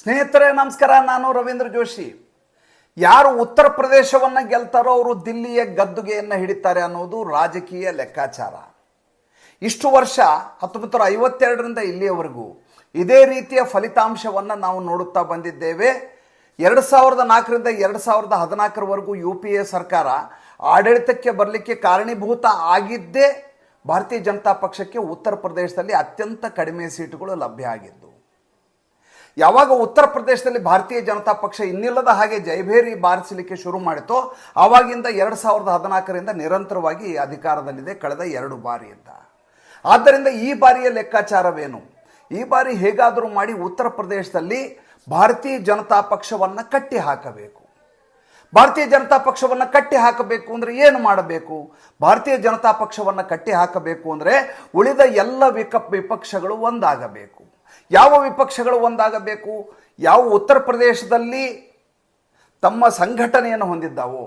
ಸ್ನೇಹಿತರೆ, ನಮಸ್ಕಾರ. ನಾನು ರವೀಂದ್ರ ಜೋಶಿ. ಯಾರು ಉತ್ತರ ಪ್ರದೇಶವನ್ನು ಗೆಲ್ತಾರೋ ಅವರು ದಿಲ್ಲಿಯ ಗದ್ದುಗೆಯನ್ನು ಹಿಡಿತಾರೆ ಅನ್ನೋದು ರಾಜಕೀಯ ಲೆಕ್ಕಾಚಾರ. ಇಷ್ಟು ವರ್ಷ, ಹತ್ತೊಂಬತ್ತು ನೂರ ಐವತ್ತೆರಡರಿಂದ ಇಲ್ಲಿಯವರೆಗೂ ಇದೇ ರೀತಿಯ ಫಲಿತಾಂಶವನ್ನು ನಾವು ನೋಡುತ್ತಾ ಬಂದಿದ್ದೇವೆ. ಎರಡು ಸಾವಿರದ ನಾಲ್ಕರಿಂದ ಎರಡು ಸಾವಿರದ ಹದಿನಾಲ್ಕರವರೆಗೂ ಯು ಪಿ ಎ ಸರ್ಕಾರ ಆಡಳಿತಕ್ಕೆ ಬರಲಿಕ್ಕೆ ಕಾರಣೀಭೂತ ಆಗಿದ್ದೇ ಭಾರತೀಯ ಜನತಾ ಪಕ್ಷಕ್ಕೆ ಉತ್ತರ ಪ್ರದೇಶದಲ್ಲಿ ಅತ್ಯಂತ ಕಡಿಮೆ ಸೀಟುಗಳು ಲಭ್ಯ ಆಗಿದ್ದು ಯಾವಾಗ ಉತ್ತರ ಪ್ರದೇಶದಲ್ಲಿ ಭಾರತೀಯ ಜನತಾ ಪಕ್ಷ ಇನ್ನಿಲ್ಲದ ಹಾಗೆ ಜಯಭೇರಿ ಬಾರಿಸಲಿಕ್ಕೆ ಶುರು ಮಾಡಿತೋ ಆವಾಗಿಂದ ಎರಡು ಸಾವಿರದ ಹದಿನಾಲ್ಕರಿಂದ ನಿರಂತರವಾಗಿ ಅಧಿಕಾರದಲ್ಲಿದೆ ಕಳೆದ ಎರಡು ಬಾರಿ ಅಂತ ಆದ್ದರಿಂದ ಈ ಬಾರಿಯ ಲೆಕ್ಕಾಚಾರವೇನು? ಈ ಬಾರಿ ಹೇಗಾದರೂ ಮಾಡಿ ಉತ್ತರ ಪ್ರದೇಶದಲ್ಲಿ ಭಾರತೀಯ ಜನತಾ ಪಕ್ಷವನ್ನು ಕಟ್ಟಿ ಹಾಕಬೇಕು ಭಾರತೀಯ ಜನತಾ ಪಕ್ಷವನ್ನು ಕಟ್ಟಿ ಹಾಕಬೇಕು ಅಂದರೆ ಏನು ಮಾಡಬೇಕು? ಭಾರತೀಯ ಜನತಾ ಪಕ್ಷವನ್ನು ಕಟ್ಟಿ ಹಾಕಬೇಕು ಅಂದರೆ ಉಳಿದ ಎಲ್ಲ ವಿಕ ವಿಪಕ್ಷಗಳು ಒಂದಾಗಬೇಕು. ಯಾವ ವಿಪಕ್ಷಗಳು ಒಂದಾಗಬೇಕು, ಯಾವ ಉತ್ತರ ಪ್ರದೇಶದಲ್ಲಿ ತಮ್ಮ ಸಂಘಟನೆಯನ್ನು ಹೊಂದಿದ್ದಾವೋ,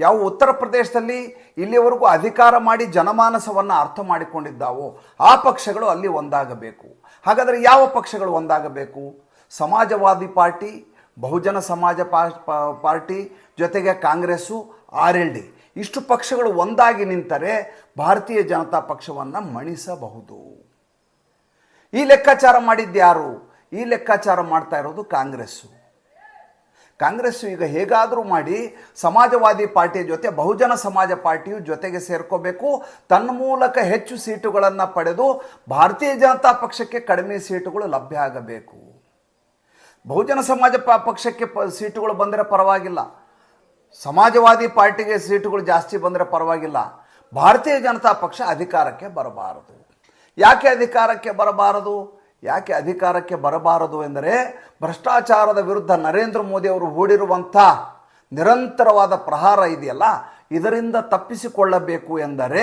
ಯಾವ ಉತ್ತರ ಪ್ರದೇಶದಲ್ಲಿ ಇಲ್ಲಿಯವರೆಗೂ ಅಧಿಕಾರ ಮಾಡಿ ಜನಮಾನಸವನ್ನು ಅರ್ಥ ಮಾಡಿಕೊಂಡಿದ್ದಾವೋ, ಆ ಪಕ್ಷಗಳು ಅಲ್ಲಿ ಒಂದಾಗಬೇಕು. ಹಾಗಾದರೆ ಯಾವ ಪಕ್ಷಗಳು ಒಂದಾಗಬೇಕು? ಸಮಾಜವಾದಿ ಪಾರ್ಟಿ, ಬಹುಜನ ಸಮಾಜ ಪಾರ್ಟಿ, ಜೊತೆಗೆ ಕಾಂಗ್ರೆಸ್ಸು, ಆರ್ ಎಲ್ ಡಿ. ಇಷ್ಟು ಪಕ್ಷಗಳು ಒಂದಾಗಿ ನಿಂತರೆ ಭಾರತೀಯ ಜನತಾ ಪಕ್ಷವನ್ನು ಮಣಿಸಬಹುದು. ಈ ಲೆಕ್ಕಾಚಾರ ಮಾಡಿದ್ಯಾರು ಈ ಲೆಕ್ಕಾಚಾರ ಮಾಡ್ತಾ ಇರೋದು ಕಾಂಗ್ರೆಸ್ಸು. ಕಾಂಗ್ರೆಸ್ಸು ಈಗ ಹೇಗಾದರೂ ಮಾಡಿ ಸಮಾಜವಾದಿ ಪಾರ್ಟಿಯ ಜೊತೆ, ಬಹುಜನ ಸಮಾಜ ಪಾರ್ಟಿಯು ಜೊತೆಗೆ ಸೇರ್ಕೋಬೇಕು. ತನ್ನ ಮೂಲಕ ಹೆಚ್ಚು ಸೀಟುಗಳನ್ನು ಪಡೆದು ಭಾರತೀಯ ಜನತಾ ಪಕ್ಷಕ್ಕೆ ಕಡಿಮೆ ಸೀಟುಗಳು ಲಭ್ಯ ಆಗಬೇಕು. ಬಹುಜನ ಸಮಾಜ ಪಕ್ಷಕ್ಕೆ ಪ, ಸೀಟುಗಳು ಬಂದರೆ ಪರವಾಗಿಲ್ಲ. ಸಮಾಜವಾದಿ ಪಾರ್ಟಿಗೆ ಸೀಟುಗಳು ಜಾಸ್ತಿ ಬಂದರೆ ಪರವಾಗಿಲ್ಲ. ಭಾರತೀಯ ಜನತಾ ಪಕ್ಷ ಅಧಿಕಾರಕ್ಕೆ ಬರಬಾರದು. ಯಾಕೆ ಅಧಿಕಾರಕ್ಕೆ ಬರಬಾರದು? ಯಾಕೆ ಅಧಿಕಾರಕ್ಕೆ ಬರಬಾರದು ಎಂದರೆ ಭ್ರಷ್ಟಾಚಾರದ ವಿರುದ್ಧ ನರೇಂದ್ರ ಮೋದಿ ಅವರು ಹೂಡಿರುವಂಥ ನಿರಂತರವಾದ ಪ್ರಹಾರ ಇದೆಯಲ್ಲ, ಇದರಿಂದ ತಪ್ಪಿಸಿಕೊಳ್ಳಬೇಕು ಎಂದರೆ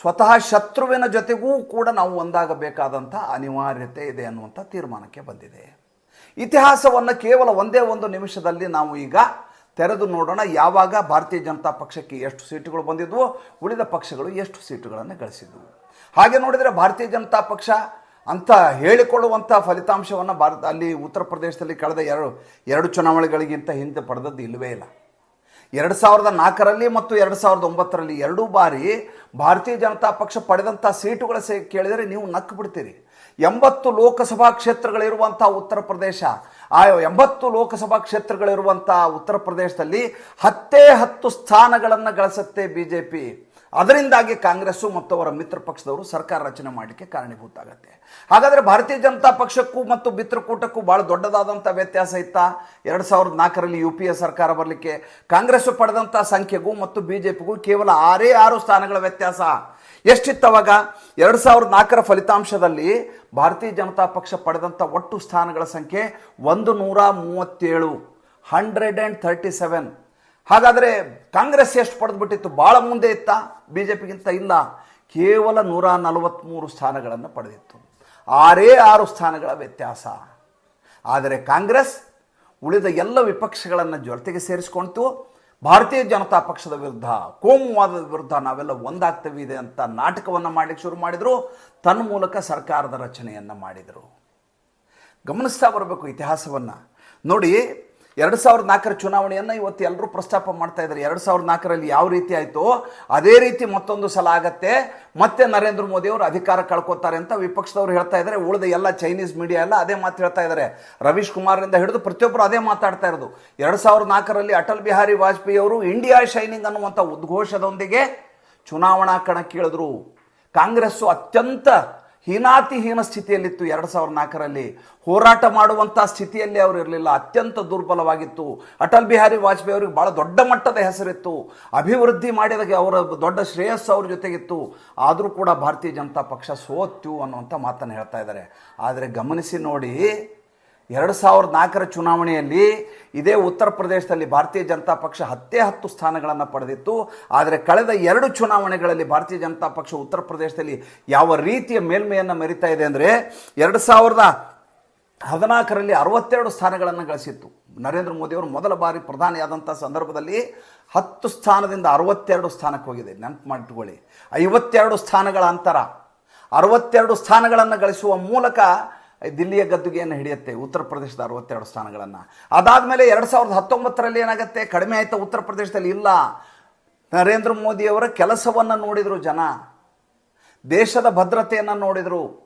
ಸ್ವತಃ ಶತ್ರುವಿನ ಜೊತೆಗೂ ಕೂಡ ನಾವು ಒಂದಾಗಬೇಕಾದಂಥ ಅನಿವಾರ್ಯತೆ ಇದೆ ಅನ್ನುವಂಥ ತೀರ್ಮಾನಕ್ಕೆ ಬಂದಿದೆ. ಇತಿಹಾಸವನ್ನು ಕೇವಲ ಒಂದೇ ಒಂದು ನಿಮಿಷದಲ್ಲಿ ನಾವು ಈಗ ತೆರೆದು ನೋಡೋಣ. ಯಾವಾಗ ಭಾರತೀಯ ಜನತಾ ಪಕ್ಷಕ್ಕೆ ಎಷ್ಟು ಸೀಟುಗಳು ಬಂದಿದ್ವು, ಉಳಿದ ಪಕ್ಷಗಳು ಎಷ್ಟು ಸೀಟುಗಳನ್ನು ಗಳಿಸಿದ್ವು. ಹಾಗೆ ನೋಡಿದರೆ ಭಾರತೀಯ ಜನತಾ ಪಕ್ಷ ಅಂತ ಹೇಳಿಕೊಳ್ಳುವಂಥ ಫಲಿತಾಂಶವನ್ನು ಭಾರತ ಅಲ್ಲಿ ಉತ್ತರ ಪ್ರದೇಶದಲ್ಲಿ ಕಳೆದ ಎರಡು ಎರಡು ಚುನಾವಣೆಗಳಿಗಿಂತ ಹಿಂದೆ ಪಡೆದದ್ದು ಇಲ್ಲವೇ ಇಲ್ಲ. ಎರಡು ಸಾವಿರದ ನಾಲ್ಕರಲ್ಲಿ ಮತ್ತು ಎರಡು ಸಾವಿರದ ಒಂಬತ್ತರಲ್ಲಿ ಎರಡೂ ಬಾರಿ ಭಾರತೀಯ ಜನತಾ ಪಕ್ಷ ಪಡೆದಂಥ ಸೀಟುಗಳ ಸೇ, ಕೇಳಿದರೆ ನೀವು ನಕ್ಕು ಬಿಡ್ತೀರಿ ಎಂಬತ್ತು ಲೋಕಸಭಾ ಕ್ಷೇತ್ರಗಳಿರುವಂಥ ಉತ್ತರ ಪ್ರದೇಶ, ಆ ಎಂಬತ್ತು ಲೋಕಸಭಾ ಕ್ಷೇತ್ರಗಳಿರುವಂಥ ಉತ್ತರ ಪ್ರದೇಶದಲ್ಲಿ ಹತ್ತೇ ಹತ್ತು ಸ್ಥಾನಗಳನ್ನು ಗಳಿಸುತ್ತೆ ಬಿ ಜೆ ಪಿ ಅದರಿಂದಾಗಿ ಕಾಂಗ್ರೆಸ್ಸು ಮತ್ತು ಅವರ ಮಿತ್ರ ಪಕ್ಷದವರು ಸರ್ಕಾರ ರಚನೆ ಮಾಡಲಿಕ್ಕೆ ಕಾರಣೀಭೂತ ಆಗುತ್ತೆ ಹಾಗಾದರೆ ಭಾರತೀಯ ಜನತಾ ಪಕ್ಷಕ್ಕೂ ಮತ್ತು ಮಿತ್ರಕೂಟಕ್ಕೂ ಭಾಳ ದೊಡ್ಡದಾದಂಥ ವ್ಯತ್ಯಾಸ ಇತ್ತ? ಎರಡು ಸಾವಿರದ ನಾಲ್ಕರಲ್ಲಿ ಯು ಪಿ ಎ ಸರ್ಕಾರ ಬರಲಿಕ್ಕೆ ಕಾಂಗ್ರೆಸ್ಸು ಪಡೆದಂಥ ಸಂಖ್ಯೆಗೂ ಮತ್ತು ಬಿ ಜೆ ಪಿಗೂ ಕೇವಲ ಆರೇ ಆರು ಸ್ಥಾನಗಳ ವ್ಯತ್ಯಾಸ. ಎಷ್ಟಿತ್ತು ಅವಾಗ? ಎರಡು ಸಾವಿರದ ನಾಲ್ಕರ ಫಲಿತಾಂಶದಲ್ಲಿ ಭಾರತೀಯ ಜನತಾ ಪಕ್ಷ ಪಡೆದಂಥ ಒಟ್ಟು ಸ್ಥಾನಗಳ ಸಂಖ್ಯೆ ಒಂದು ನೂರ ಮೂವತ್ತೇಳು ಹಂಡ್ರೆಡ್ ಆ್ಯಂಡ್ ಥರ್ಟಿ ಸೆವೆನ್ ಹಾಗಾದರೆ ಕಾಂಗ್ರೆಸ್ ಎಷ್ಟು ಪಡೆದುಬಿಟ್ಟಿತ್ತು? ಭಾಳ ಮುಂದೆ ಇತ್ತಾ? ಬಿ ಜೆ ಪಿಗಿಂತ ಇಲ್ಲ, ಕೇವಲ ನೂರ ನಲವತ್ತ್ಮೂರು ಸ್ಥಾನಗಳನ್ನು ಪಡೆದಿತ್ತು. ಆರೇ ಆರು ಸ್ಥಾನಗಳ ವ್ಯತ್ಯಾಸ. ಆದರೆ ಕಾಂಗ್ರೆಸ್ ಉಳಿದ ಎಲ್ಲ ವಿಪಕ್ಷಗಳನ್ನು ಜೊತೆಗೆ ಸೇರಿಸ್ಕೊಳ್ತು ಭಾರತೀಯ ಜನತಾ ಪಕ್ಷದ ವಿರುದ್ಧ, ಕೋಮುವಾದದ ವಿರುದ್ಧ ನಾವೆಲ್ಲ ಒಂದಾಗ್ತೇವೆ ಇದೆ ಅಂತ ನಾಟಕವನ್ನು ಮಾಡಲಿಕ್ಕೆ ಶುರು ಮಾಡಿದರು. ತನ್ನ ಮೂಲಕ ಸರ್ಕಾರದ ರಚನೆಯನ್ನು ಮಾಡಿದರು. ಗಮನಿಸ್ತಾ ಬರಬೇಕು ಇತಿಹಾಸವನ್ನು. ನೋಡಿ ಎರಡು ಸಾವಿರದ ನಾಲ್ಕರ ಚುನಾವಣೆಯನ್ನು ಇವತ್ತು ಎಲ್ಲರೂ ಪ್ರಸ್ತಾಪ ಮಾಡ್ತಾ ಇದ್ದಾರೆ. ಎರಡು ಸಾವಿರದ ನಾಲ್ಕರಲ್ಲಿ ಯಾವ ರೀತಿ ಆಯಿತು ಅದೇ ರೀತಿ ಮತ್ತೊಂದು ಸಲ ಆಗತ್ತೆ. ಮತ್ತೆ ನರೇಂದ್ರ ಮೋದಿ ಅವರು ಅಧಿಕಾರ ಕಳ್ಕೊತಾರೆ ಅಂತ ವಿಪಕ್ಷದವರು ಹೇಳ್ತಾ ಇದ್ದಾರೆ. ಉಳಿದ ಎಲ್ಲ ಚೈನೀಸ್ ಮೀಡಿಯಾ ಎಲ್ಲ ಅದೇ ಮಾತು ಹೇಳ್ತಾ ಇದ್ದಾರೆ. ರವೀಶ್ ಕುಮಾರ್ನಿಂದ ಹಿಡಿದು ಪ್ರತಿಯೊಬ್ಬರು ಅದೇ ಮಾತಾಡ್ತಾ ಇರೋದು. ಎರಡು ಸಾವಿರದ ನಾಲ್ಕರಲ್ಲಿ ಅಟಲ್ ಬಿಹಾರಿ ವಾಜಪೇಯಿ ಅವರು ಇಂಡಿಯಾ ಶೈನಿಂಗ್ ಅನ್ನುವಂಥ ಉದ್ಘೋಷದೊಂದಿಗೆ ಚುನಾವಣಾ ಕಣಕ್ಕಿಳಿದ್ರು. ಕಾಂಗ್ರೆಸ್ಸು ಅತ್ಯಂತ ಹೀನಾತಿಹೀನ ಸ್ಥಿತಿಯಲ್ಲಿತ್ತು ಎರಡು ಸಾವಿರದ ನಾಲ್ಕರಲ್ಲಿ. ಹೋರಾಟ ಮಾಡುವಂಥ ಸ್ಥಿತಿಯಲ್ಲಿ ಅವರು ಇರಲಿಲ್ಲ. ಅತ್ಯಂತ ದುರ್ಬಲವಾಗಿತ್ತು. ಅಟಲ್ ಬಿಹಾರಿ ವಾಜಪೇಯಿ ಅವರಿಗೆ ಭಾಳ ದೊಡ್ಡ ಮಟ್ಟದ ಹೆಸರಿತ್ತು. ಅಭಿವೃದ್ಧಿ ಮಾಡಿದಾಗ ಅವರ ದೊಡ್ಡ ಶ್ರೇಯಸ್ಸು ಅವ್ರ ಜೊತೆಗಿತ್ತು. ಆದರೂ ಕೂಡ ಭಾರತೀಯ ಜನತಾ ಪಕ್ಷ ಸೋತ್ಯು ಅನ್ನುವಂಥ ಮಾತನ್ನು ಹೇಳ್ತಾ ಇದ್ದಾರೆ. ಆದರೆ ಗಮನಿಸಿ ನೋಡಿ ಎರಡು ಸಾವಿರದ ನಾಲ್ಕರ ಚುನಾವಣೆಯಲ್ಲಿ ಇದೇ ಉತ್ತರ ಪ್ರದೇಶದಲ್ಲಿ ಭಾರತೀಯ ಜನತಾ ಪಕ್ಷ ಹತ್ತೇ ಹತ್ತು ಸ್ಥಾನಗಳನ್ನು ಪಡೆದಿತ್ತು. ಆದರೆ ಕಳೆದ ಎರಡು ಚುನಾವಣೆಗಳಲ್ಲಿ ಭಾರತೀಯ ಜನತಾ ಪಕ್ಷ ಉತ್ತರ ಪ್ರದೇಶದಲ್ಲಿ ಯಾವ ರೀತಿಯ ಮೇಲ್ಮೆಯನ್ನು ಮೆರಿತಾ ಇದೆ ಅಂದರೆ ಎರಡು ಸಾವಿರದ ಹದಿನಾಲ್ಕರಲ್ಲಿ ಅರವತ್ತೆರಡು ಸ್ಥಾನಗಳನ್ನು ಗಳಿಸಿತ್ತು. ನರೇಂದ್ರ ಮೋದಿಯವರು ಮೊದಲ ಬಾರಿ ಪ್ರಧಾನಿಯಾದಂಥ ಸಂದರ್ಭದಲ್ಲಿ ಹತ್ತು ಸ್ಥಾನದಿಂದ ಅರವತ್ತೆರಡು ಸ್ಥಾನಕ್ಕೆ ಹೋಗಿದೆ. ನೆನಪು ಮಾಡಿಟ್ಕೊಳ್ಳಿ ಐವತ್ತೆರಡು ಸ್ಥಾನಗಳ ಅಂತರ. ಅರವತ್ತೆರಡು ಸ್ಥಾನಗಳನ್ನು ಗಳಿಸುವ ಮೂಲಕ ದಿಲ್ಲಿಯ ಗದ್ದುಗೆಯನ್ನು ಹಿಡಿಯುತ್ತೆ. ಉತ್ತರ ಪ್ರದೇಶದ ಅರವತ್ತೆರಡು ಸ್ಥಾನಗಳನ್ನು. ಅದಾದಮೇಲೆ ಎರಡು ಸಾವಿರದ ಹತ್ತೊಂಬತ್ತರಲ್ಲಿ ಏನಾಗುತ್ತೆ? ಕಡಿಮೆ ಆಯಿತಾ ಉತ್ತರ ಪ್ರದೇಶದಲ್ಲಿ ಇಲ್ಲ. ನರೇಂದ್ರ ಮೋದಿಯವರ ಕೆಲಸವನ್ನು ನೋಡಿದರು ಜನ. ದೇಶದ ಭದ್ರತೆಯನ್ನು ನೋಡಿದರು.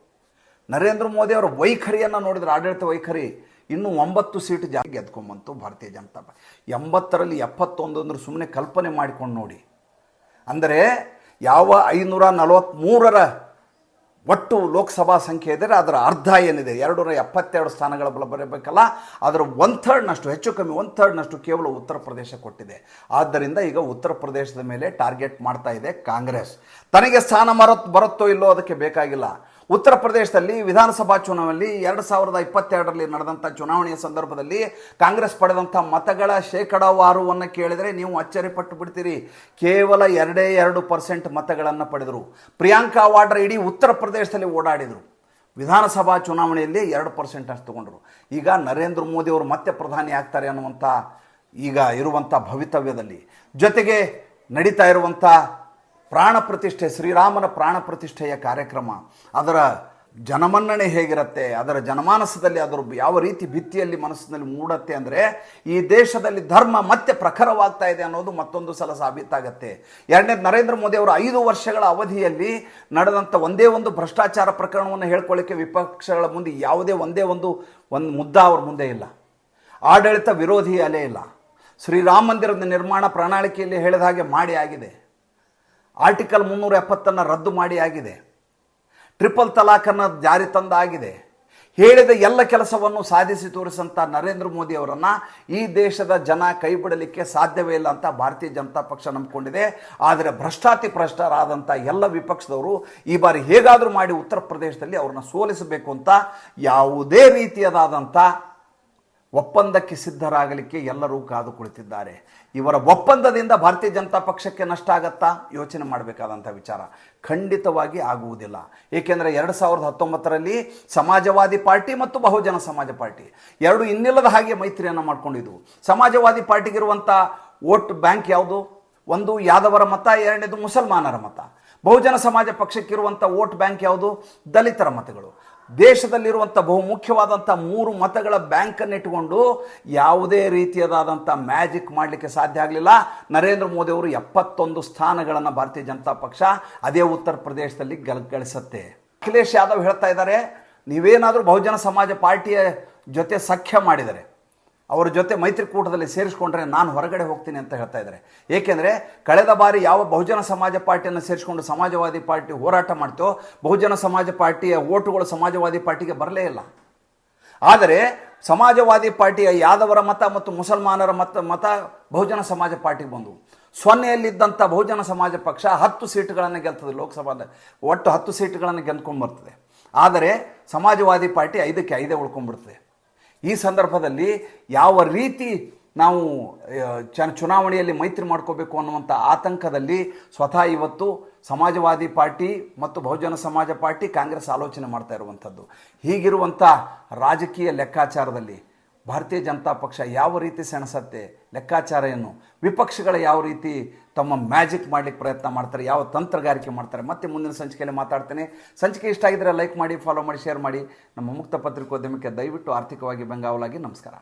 ನರೇಂದ್ರ ಮೋದಿಯವರ ವೈಖರಿಯನ್ನು ನೋಡಿದ್ರು. ಆಡಳಿತ ವೈಖರಿ. ಇನ್ನು ಒಂಬತ್ತು ಸೀಟ್ ಜಾಸ್ತಿ ಗೆದ್ಕೊಂಬಂತು ಭಾರತೀಯ ಜನತಾ ಪಾರ್ಟಿ ಎಂಬತ್ತರಲ್ಲಿ ಎಪ್ಪತ್ತೊಂದು ಅಂದ್ರೆ ಸುಮ್ಮನೆ ಕಲ್ಪನೆ ಮಾಡಿಕೊಂಡು ನೋಡಿ. ಅಂದರೆ ಯಾವ ಐನೂರ ನಲವತ್ತ್ಮೂರರ ಒಟ್ಟು ಲೋಕಸಭಾ ಸಂಖ್ಯೆ ಇದ್ದರೆ ಅದರ ಅರ್ಧ ಏನಿದೆ? ಎರಡುನೂರ ಎಪ್ಪತ್ತೆರಡು ಸ್ಥಾನಗಳ ಬಲ ಬರಬೇಕಲ್ಲ? ಅದರ ಒನ್ ಥರ್ಡ್ನಷ್ಟು ಹೆಚ್ಚು ಕಮ್ಮಿ ಒನ್ ಥರ್ಡ್ನಷ್ಟು ಕೇವಲ ಉತ್ತರ ಪ್ರದೇಶ ಕೊಟ್ಟಿದೆ. ಆದ್ದರಿಂದ ಈಗ ಉತ್ತರ ಪ್ರದೇಶದ ಮೇಲೆ ಟಾರ್ಗೆಟ್ ಮಾಡ್ತಾ ಇದೆ ಕಾಂಗ್ರೆಸ್. ತನಗೆ ಸ್ಥಾನ ಮರತ್ ಬರುತ್ತೋ ಇಲ್ಲೋ ಅದಕ್ಕೆ ಬೇಕಾಗಿಲ್ಲ. ಉತ್ತರ ಪ್ರದೇಶದಲ್ಲಿ ವಿಧಾನಸಭಾ ಚುನಾವಣೆಯಲ್ಲಿ ಎರಡು ಸಾವಿರದ ಇಪ್ಪತ್ತೆರಡರಲ್ಲಿ ನಡೆದಂಥ ಚುನಾವಣೆಯ ಸಂದರ್ಭದಲ್ಲಿ ಕಾಂಗ್ರೆಸ್ ಪಡೆದಂಥ ಮತಗಳ ಶೇಕಡಾವಾರುವನ್ನು ಕೇಳಿದರೆ ನೀವು ಅಚ್ಚರಿಪಟ್ಟು ಬಿಡ್ತೀರಿ. ಕೇವಲ ಎರಡೇ ಎರಡು ಪರ್ಸೆಂಟ್ ಮತಗಳನ್ನು ಪಡೆದರು. ಪ್ರಿಯಾಂಕಾ ವಾಡ್ರಾ ಇಡೀ ಉತ್ತರ ಪ್ರದೇಶದಲ್ಲಿ ಓಡಾಡಿದರು. ವಿಧಾನಸಭಾ ಚುನಾವಣೆಯಲ್ಲಿ ಎರಡು ಪರ್ಸೆಂಟ್ ಅಷ್ಟು ತಗೊಂಡರು. ಈಗ ನರೇಂದ್ರ ಮೋದಿ ಅವರು ಮತ್ತೆ ಪ್ರಧಾನಿ ಆಗ್ತಾರೆ ಅನ್ನುವಂಥ ಈಗ ಇರುವಂಥ ಭವಿತವ್ಯದಲ್ಲಿ. ಜೊತೆಗೆ ನಡೀತಾ ಇರುವಂಥ ಪ್ರಾಣ ಪ್ರತಿಷ್ಠೆ, ಶ್ರೀರಾಮನ ಪ್ರಾಣ ಪ್ರತಿಷ್ಠೆಯ ಕಾರ್ಯಕ್ರಮ, ಅದರ ಜನಮನ್ನಣೆ ಹೇಗಿರುತ್ತೆ, ಅದರ ಜನಮಾನಸದಲ್ಲಿ ಅದರ ಯಾವ ರೀತಿ ಭಿತ್ತಿಯಲ್ಲಿ ಮನಸ್ಸಿನಲ್ಲಿ ಮೂಡತ್ತೆ ಅಂದರೆ, ಈ ದೇಶದಲ್ಲಿ ಧರ್ಮ ಮತ್ತೆ ಪ್ರಖರವಾಗ್ತಾ ಇದೆ ಅನ್ನೋದು ಮತ್ತೊಂದು ಸಲ ಸಾಬೀತಾಗತ್ತೆ. ಎರಡನೇ ನರೇಂದ್ರ ಮೋದಿ ಅವರ ಐದು ವರ್ಷಗಳ ಅವಧಿಯಲ್ಲಿ ನಡೆದಂಥ ಒಂದೇ ಒಂದು ಭ್ರಷ್ಟಾಚಾರ ಪ್ರಕರಣವನ್ನು ಹೇಳ್ಕೊಳ್ಳಿಕ್ಕೆ ವಿಪಕ್ಷಗಳ ಮುಂದೆ ಯಾವುದೇ ಒಂದೇ ಒಂದು ಒಂದು ಮುದ್ದ ಅವ್ರ ಮುಂದೆ ಇಲ್ಲ. ಆಡಳಿತ ವಿರೋಧಿ ಅಲೆ ಇಲ್ಲ. ಶ್ರೀರಾಮ ಮಂದಿರದ ನಿರ್ಮಾಣ ಪ್ರಣಾಳಿಕೆಯಲ್ಲಿ ಹೇಳಿದ ಹಾಗೆ ಮಾಡಿ ಆಗಿದೆ. ಆರ್ಟಿಕಲ್ ಮುನ್ನೂರ ಎಪ್ಪತ್ತನ್ನು ರದ್ದು ಮಾಡಿ ಆಗಿದೆ. ಟ್ರಿಪಲ್ ತಲಾಖನ್ನು ಜಾರಿ ತಂದಾಗಿದೆ ಹೇಳಿದ ಎಲ್ಲ ಕೆಲಸವನ್ನು ಸಾಧಿಸಿ ತೋರಿಸಂಥ ನರೇಂದ್ರ ಮೋದಿ ಅವರನ್ನು ಈ ದೇಶದ ಜನ ಕೈ ಬಿಡಲಿಕ್ಕೆ ಸಾಧ್ಯವೇ ಇಲ್ಲ ಅಂತ ಭಾರತೀಯ ಜನತಾ ಪಕ್ಷ ನಂಬಿಕೊಂಡಿದೆ. ಆದರೆ ಭ್ರಷ್ಟಾತಿ ಭ್ರಷ್ಟರಾದಂಥ ಎಲ್ಲ ವಿಪಕ್ಷದವರು ಈ ಬಾರಿ ಹೇಗಾದರೂ ಮಾಡಿ ಉತ್ತರ ಪ್ರದೇಶದಲ್ಲಿ ಅವ್ರನ್ನ ಸೋಲಿಸಬೇಕು ಅಂತ ಯಾವುದೇ ರೀತಿಯದಾದಂಥ ಒಪ್ಪಂದಕ್ಕೆ ಸಿದ್ಧರಾಗಲಿಕ್ಕೆ ಎಲ್ಲರೂ ಕಾದು ಕುಳಿತಿದ್ದಾರೆ ಇವರ ಒಪ್ಪಂದದಿಂದ ಭಾರತೀಯ ಜನತಾ ಪಕ್ಷಕ್ಕೆ ನಷ್ಟ ಆಗತ್ತಾ? ಯೋಚನೆ ಮಾಡಬೇಕಾದಂಥ ವಿಚಾರ. ಖಂಡಿತವಾಗಿ ಆಗುವುದಿಲ್ಲ. ಏಕೆಂದರೆ ಎರಡು ಸಾವಿರದ ಹತ್ತೊಂಬತ್ತರಲ್ಲಿ ಸಮಾಜವಾದಿ ಪಾರ್ಟಿ ಮತ್ತು ಬಹುಜನ ಸಮಾಜ ಪಾರ್ಟಿ ಎರಡು ಇನ್ನಿಲ್ಲದ ಹಾಗೆ ಮೈತ್ರಿಯನ್ನು ಮಾಡ್ಕೊಂಡಿದ್ವು. ಸಮಾಜವಾದಿ ಪಾರ್ಟಿಗಿರುವಂಥ ವೋಟ್ ಬ್ಯಾಂಕ್ ಯಾವುದು? ಒಂದು ಯಾದವರ ಮತ, ಎರಡನೇದು ಮುಸಲ್ಮಾನರ ಮತ. ಬಹುಜನ ಸಮಾಜ ಪಕ್ಷಕ್ಕಿರುವಂಥ ವೋಟ್ ಬ್ಯಾಂಕ್ ಯಾವುದು? ದಲಿತರ ಮತಗಳು. ದೇಶದಲ್ಲಿರುವಂಥ ಬಹುಮುಖ್ಯವಾದಂಥ ಮೂರು ಮತಗಳ ಬ್ಯಾಂಕನ್ನು ಇಟ್ಟುಕೊಂಡು ಯಾವುದೇ ರೀತಿಯದಾದಂಥ ಮ್ಯಾಜಿಕ್ ಮಾಡಲಿಕ್ಕೆ ಸಾಧ್ಯ ಆಗಲಿಲ್ಲ. ನರೇಂದ್ರ ಮೋದಿ ಅವರು ಎಪ್ಪತ್ತೊಂದು ಸ್ಥಾನಗಳನ್ನು ಭಾರತೀಯ ಜನತಾ ಪಕ್ಷ ಅದೇ ಉತ್ತರ ಪ್ರದೇಶದಲ್ಲಿ ಗಲ್, ಗಳಿಸುತ್ತೆ. ಅಖಿಲೇಶ್ ಯಾದವ್ ಹೇಳ್ತಾ ಇದ್ದಾರೆ, ನೀವೇನಾದರೂ ಬಹುಜನ ಸಮಾಜ ಪಾರ್ಟಿಯ ಜೊತೆ ಸಖ್ಯ ಮಾಡಿದರೆ ಅವರ ಜೊತೆ ಮೈತ್ರಿಕೂಟದಲ್ಲಿ ಸೇರಿಸ್ಕೊಂಡ್ರೆ ನಾನು ಹೊರಗಡೆ ಹೋಗ್ತೀನಿ ಅಂತ ಹೇಳ್ತಾ ಇದ್ದಾರೆ. ಏಕೆಂದರೆ ಕಳೆದ ಬಾರಿ ಯಾವ ಬಹುಜನ ಸಮಾಜ ಪಾರ್ಟಿಯನ್ನು ಸೇರಿಸ್ಕೊಂಡು ಸಮಾಜವಾದಿ ಪಾರ್ಟಿ ಹೋರಾಟ ಮಾಡ್ತೋ, ಬಹುಜನ ಸಮಾಜ ಪಾರ್ಟಿಯ ಓಟುಗಳು ಸಮಾಜವಾದಿ ಪಾರ್ಟಿಗೆ ಬರಲೇ ಇಲ್ಲ. ಆದರೆ ಸಮಾಜವಾದಿ ಪಾರ್ಟಿಯ ಯಾದವರ ಮತ ಮತ್ತು ಮುಸಲ್ಮಾನರ ಮತ ಮತ ಬಹುಜನ ಸಮಾಜ ಪಾರ್ಟಿಗೆ ಬಂದವು. ಸೊನ್ನೆಯಲ್ಲಿದ್ದಂಥ ಬಹುಜನ ಸಮಾಜ ಪಕ್ಷ ಹತ್ತು ಸೀಟುಗಳನ್ನು ಗೆಲ್ತದೆ ಲೋಕಸಭಾದ, ಒಟ್ಟು ಹತ್ತು ಸೀಟುಗಳನ್ನು ಗೆಲ್ಕೊಂಡು ಬರ್ತದೆ ಆದರೆ ಸಮಾಜವಾದಿ ಪಾರ್ಟಿ ಐದಕ್ಕೆ ಐದೇ ಉಳ್ಕೊಂಡ್ಬಿಡ್ತದೆ. ಈ ಸಂದರ್ಭದಲ್ಲಿ ಯಾವ ರೀತಿ ನಾವು ಚ, ಚುನಾವಣೆಯಲ್ಲಿ ಮೈತ್ರಿ ಮಾಡ್ಕೋಬೇಕು ಅನ್ನುವಂಥ ಆತಂಕದಲ್ಲಿ ಸ್ವತಃ ಇವತ್ತು ಸಮಾಜವಾದಿ ಪಾರ್ಟಿ ಮತ್ತು ಬಹುಜನ ಸಮಾಜ ಪಾರ್ಟಿ ಕಾಂಗ್ರೆಸ್ ಆಲೋಚನೆ ಮಾಡ್ತಾ ಇರುವಂಥದ್ದು. ಹೀಗಿರುವಂಥ ರಾಜಕೀಯ ಲೆಕ್ಕಾಚಾರದಲ್ಲಿ ಭಾರತೀಯ ಜನತಾ ಪಕ್ಷ ಯಾವ ರೀತಿ ಸೆಣಸತ್ತೆ ಲೆಕ್ಕಾಚಾರ ಏನು ವಿಪಕ್ಷಗಳು ಯಾವ ರೀತಿ ತಮ್ಮ ಮ್ಯಾಜಿಕ್ ಮಾಡಲಿಕ್ಕೆ ಪ್ರಯತ್ನ ಮಾಡ್ತಾರೆ, ಯಾವ ತಂತ್ರಗಾರಿಕೆ ಮಾಡ್ತಾರೆ, ಮತ್ತೆ ಮುಂದಿನ ಸಂಚಿಕೆಯಲ್ಲಿ ಮಾತಾಡ್ತೇನೆ. ಸಂಚಿಕೆ ಇಷ್ಟ ಆಗಿದ್ರೆ ಲೈಕ್ ಮಾಡಿ, ಫಾಲೋ ಮಾಡಿ, ಶೇರ್ ಮಾಡಿ. ನಮ್ಮ ಮುಕ್ತ ಪತ್ರಿಕೋದ್ಯಮಕ್ಕೆ ದಯವಿಟ್ಟು ಆರ್ಥಿಕವಾಗಿ ಬೆಂಗಾವಲಾಗಿ ನಮಸ್ಕಾರ.